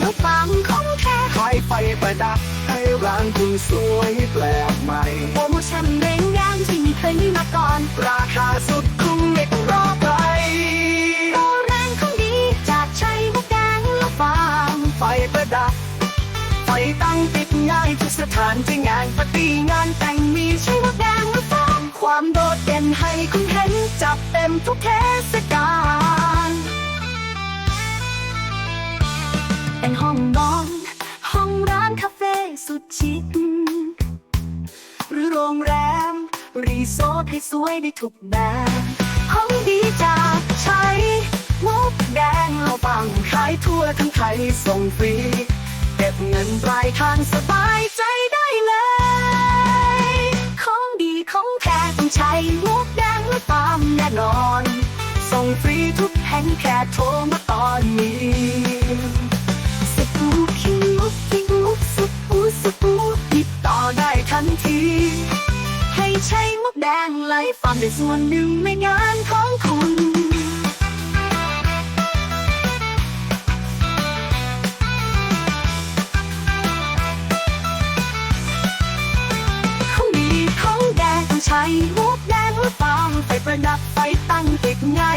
แล้วฟังของแท้ขายไฟประดับ ให้ร้านคุณสวยแปลกใหม่ โปรโมชั่นแรงแรงที่ไม่เคยมีมาก่อน ราคาสุดคุ้มไม่ต้องรอใครโปรแรงของดี จากชัยมุกแดงแล้วฟังไฟประดับ ไฟตั้งติดง่ายทุกสถานที่งานปาร์ตี้งานแต่งมีชัยมุกแดงแล้วฟังความโดดเด่นให้คุณเห็นจับเต็มทุกเทศกาล เป็นห้องนอน ห้องร้านคาเฟ่สุดชิคหรือโรงแรม รีสอร์ทให้สวยได้ทุกแบบ ห้องดีจากชัยมุกแดงเราฟังขายทั่วทั้งไทยส่งฟรีเก็บเงินปลายทางสบายใจได้เลย ของดีของแท้ต้องใช้มุกแดงและฟาร์มแน่นอน ส่งฟรีทุกแห่งแค่โทรมาตอนนี้ ให้ใช้มุกแดงไล่ฟาร์มเป็นส่วนหนึ่งในงานของคุณของดีของแดงต้องใช้มุกแดงและฟาร์มไฟประดับไฟตั้งติดง่าย